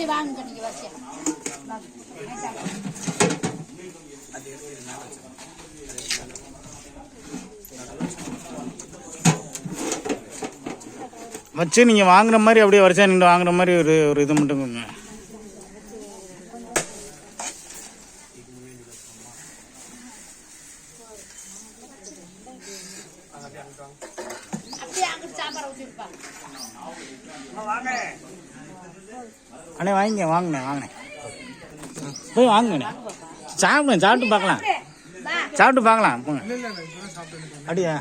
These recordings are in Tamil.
அப்படி வாங்க நீங்க வரிசையா வாங்க. வச்சு நீங்கள் வாங்குற மாதிரி அப்படியே வரிசையா நின்று வாங்குற மாதிரி ஒரு ஒரு இது மட்டும் கொடுங்க. அப்படியே அங்கிட்டு சாம்பார் ஊற்றிருப்பாங்க அண்ணே வாங்கிங்க வாங்கண்ணே வாங்கண்ணே. போய் வாங்குங்கண்ணே. சாப்பிடுங்க சாப்பிட்டு பார்க்கலாம். சாப்பிட்டு பார்க்கலாம் போங்க. அப்படியா?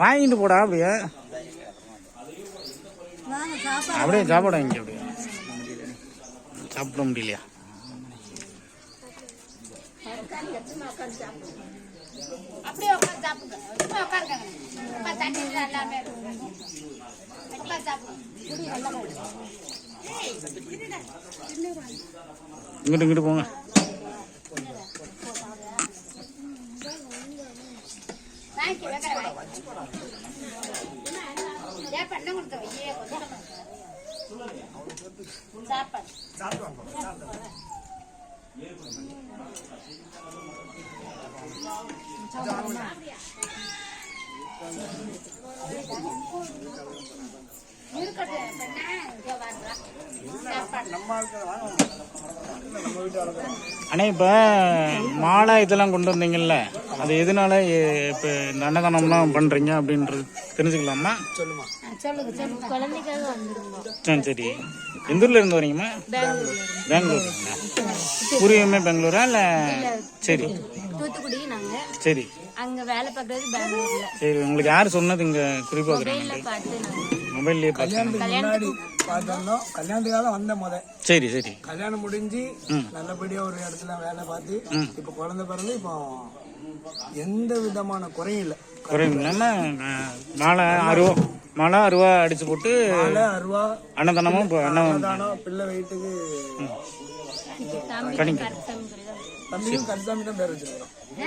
வாங்கிட்டு போடா அப்படியே. அப்படியே சாப்பாடு வாங்கி அப்படியே. சாப்பிட முடியலையா? அப்படியே உட்காந்து சாப்பிடுங்க. சும்மா உட்காருங்க. சும்மா தண்ணி எல்லாமே உட்காந்து சாப்பிடுங்க. குடி நல்லா குடி. ஏய், இருடா. இங்கிட்டு இங்கிட்டு போங்க. சாப்பாடு. இருக்கட்டும் பெண்ணா இங்கே வாடுறா சாப்பாடு அண்ணே இப்போ மாலை இதெல்லாம் கொண்டு வந்தீங்கல்ல அது எதனால இப்போ இந்த அன்னதானம்லாம் பண்ணுறீங்க அப்படின்றது தெரிஞ்சுக்கலாமா? சரி சரி. எந்த ஊர்ல இருந்து வரீங்கம்மா? பெங்களூர். பூர்வீகமே பெங்களூரா இல்லை? சரி. தூத்துக்குடி நாங்க. சரி. அங்க வேலை பார்க்கறது பெங்களூர்ல. சரி உங்களுக்கு யார் சொன்னது இங்கே குறிப்பாக மொபைல்ல பார்த்து பார்த்தோம்னா கல்யாணத்துக்காக வந்த முத. சரி சரி. கல்யாணம் முடிஞ்சு நல்லபடியா ஒரு இடத்துல வேலை பார்த்து இப்ப குழந்தை பிறந்து இப்போ எந்த விதமான குறையும் இல்லை. குறையில்லாம மாலை அருவா மாலை அருவா அடிச்சு போட்டு அருவா அன்னதானமும் இப்போ அன்னம் தானம் பிள்ளை வெயிட்டுக்கு தம்பி கணிங்க தான் பேர்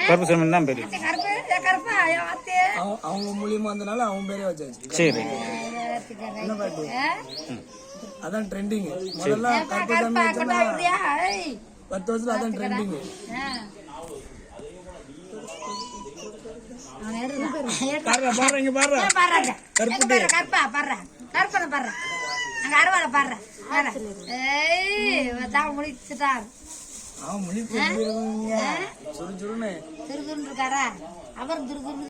கருப்பு சாமி தான் கருப்பு கருப்பா அத்தே அவங்க- அவங்க மூலியமா வந்தனால அவன் பேரே வச்சாச்சு. சரி. அதான் ட்ரெண்டிங் முதல்ல கொண்டாடுறியா? ஏய். பத்து வருஷத்துல அதான் ட்ரெண்டிங் பாடுற பாடுற இங்க பாடுற பாடுறாங்க? பாடுற? கருப்பா பாடுறா. கருப்பனை பாடுறா. அங்க அருவாளை பாடுறா. பாடுறா. ஏய், தான் முடிச்சுட்டார். அவன் இருக்காரா அவர் துருதுருன்னு